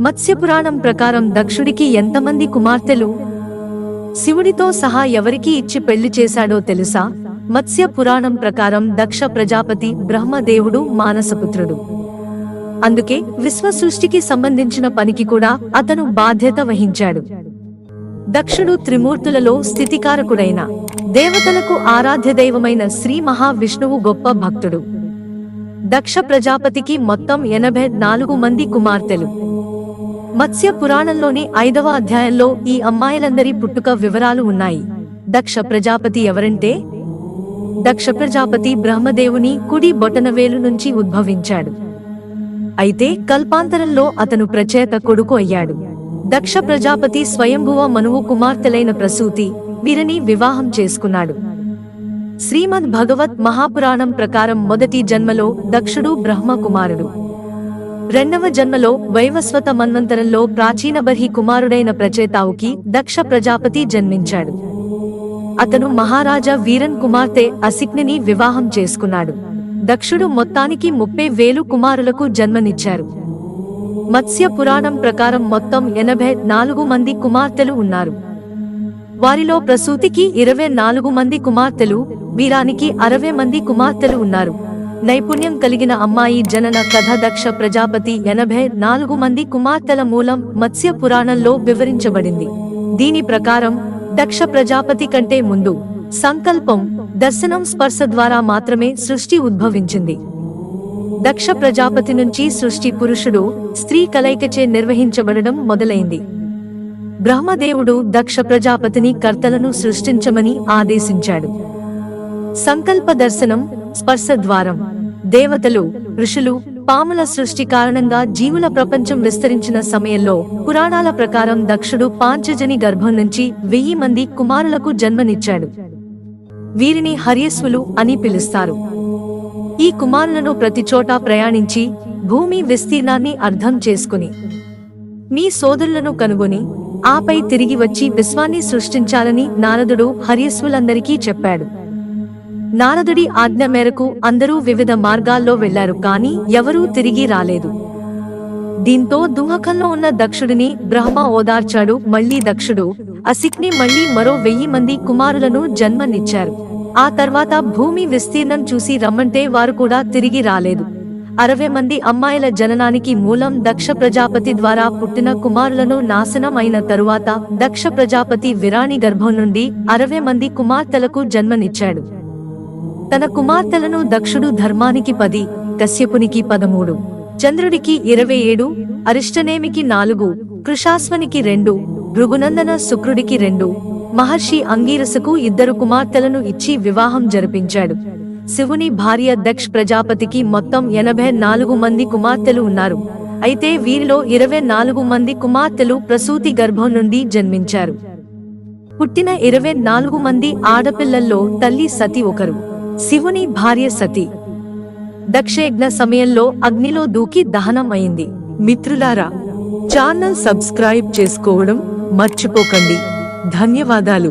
మత్స్యపురాణం ప్రకారం దక్షుడికి ఎంతమంది కుమార్తెలు? శివుడితో సహా ఎవరికి ఇచ్చి పెళ్ళి చేశాడో తెలుసా? మత్స్య పురాణం ప్రకారం దక్ష ప్రజాపతి బ్రహ్మదేవుడు మానసపుత్రుడు. అందుకే విశ్వ సృష్టికి సంబంధించిన పనికి కూడా అతను బాధ్యత వహించాడు. దక్షుడు త్రిమూర్తులలో స్థితికారకుడైన దేవతలకు ఆరాధ్య దైవమైన శ్రీ మహావిష్ణువు గొప్ప భక్తుడు. దక్ష ప్రజాపతికి మొత్తం ఎనభై నాలుగు మంది కుమార్తెలు. మత్స్య పురాణంలోని ఐదవ అధ్యాయంలో ఈ అమ్మాయిలందరి పుట్టుక వివరాలు ఉన్నాయి. దక్ష ప్రజాపతి ఎవరంటే? దక్ష ప్రజాపతి బ్రహ్మదేవుని కుడి బొటనవేలు నుంచి ఉద్భవించాడు. అయితే కల్పాంతరంలో అతను ప్రచేత కొడుకు అయ్యాడు. దక్ష ప్రజాపతి స్వయంభువ మనువు కుమార్తెలైన ప్రసూతి వీరిని వివాహం చేసుకున్నాడు. శ్రీమద్ భగవత్ మహాపురాణం ప్రకారం మొదటి జన్మలో దక్షుడు బ్రహ్మ కుమారుడు రెండవ జన్మలో వైవస్వత మన్వంతరంలో ప్రాచీన బర్హి కుమారుడైన ప్రచేతావుకి దక్ష ప్రజాపతి జన్మించాడు. అతను మహారాజా వీరన్ కుమార్తె అసిక్నిని వివాహం చేసుకున్నాడు. దక్షుడు మొత్తానికి ముప్పై వేలు కుమారులకు జన్మనిచ్చారు. మత్స్య పురాణం ప్రకారం మొత్తం ఎనభై నాలుగు మంది కుమార్తెలు ఉన్నారు. వారిలో ప్రసూతికి ఇరవై నాలుగు మంది కుమార్తెలు వీరానికి అరవై మంది కుమార్తెలు ఉన్నారు. నైపుణ్యం కలిగిన అమ్మాయి జనన కథ దక్ష ప్రజాపతి ఎనభై నాలుగు మంది కుమార్తెల మూలం మత్స్య పురాణంలో వివరించబడింది. దీని ప్రకారం దక్ష ప్రజాపతి కంటే ముందు సంకల్పం దర్శనం స్పర్శ ద్వారా మాత్రమే సృష్టి ఉద్భవించింది. దక్ష ప్రజాపతి నుంచి సృష్టి పురుషుడు స్త్రీ కలయికచే నిర్వహించబడడం మొదలైంది. బ్రహ్మదేవుడు దక్ష ప్రజాపతిని కర్తలను సృష్టించమని ఆదేశించాడు. సంకల్ప దర్శనం స్పర్శ ద్వారం దేవతలు ఋషులు పాముల సృష్టి కారణంగా జీవుల ప్రపంచం విస్తరించిన సమయంలో పురాణాల ప్రకారం దక్షుడు పాంచజని గర్భం నుంచి వెయ్యి మంది కుమారులకు జన్మనిచ్చాడు. వీరిని హర్యస్వులు అని పిలుస్తారు. ఈ కుమారులను ప్రతిచోటా ప్రయాణించి భూమి విస్తీర్ణాన్ని అర్థం చేసుకుని మీ సోదరులను కనుగొని ఆపై తిరిగి వచ్చి విశ్వాన్ని సృష్టించాలని నారదుడు హర్యస్వులందరికీ చెప్పాడు. నారదుడి ఆజ్ఞ మేరకు అందరూ వివిధ మార్గాల్లో వెళ్ళారు కానీ ఎవరూ తిరిగి రాలేదు. దీంతో దుహకంలో ఉన్న దక్షుడిని బ్రహ్మ ఓదార్చాడు మళ్ళీ దక్షుడు అసిక్ని మళ్ళీ మరో వెయ్యి మంది కుమారులను జన్మనిచ్చారు. ఆ తర్వాత భూమి విస్తీర్ణం చూసి రమ్మంటే వారు కూడా తిరిగి రాలేదు. అరవై మంది అమ్మాయిల జననానికి మూలం దక్ష ప్రజాపతి ద్వారా పుట్టిన కుమారులను నాశనం అయిన తరువాత దక్ష ప్రజాపతి విరాణి గర్భం నుండి అరవై మంది కుమార్తెలకు జన్మనిచ్చాడు. తన కుమార్తెలను దక్షుడు ధర్మానికి పది కశ్యపునికి పదమూడు చంద్రుడికి ఇరవై ఏడు అరిష్టనేమికి నాలుగు కృషాస్వనికి రెండు భృగునందన శుక్రుడికి రెండు మహర్షి అంగీరసకు ఇద్దరు కుమార్తెలను ఇచ్చి వివాహం జరిపించాడు. శివుని భార్య దక్ష్ ప్రజాపతికి మొత్తం ఎనభై నాలుగు మంది కుమార్తెలు ఉన్నారు. అయితే వీరిలో ఇరవై నాలుగు మంది కుమార్తెలు ప్రసూతి గర్భం నుండి జన్మించారు. పుట్టిన ఇరవై నాలుగు మంది ఆడపిల్లల్లో తల్లి సతి ఒకరు. శివుని భార్య సతి. దక్షయజ్ఞ సమయంలో అగ్నిలో దూకి దహనం అయింది మిత్రులారా ఛానల్ సబ్స్క్రైబ్ చేసుకోవడం మర్చిపోకండి. ధన్యవాదాలు.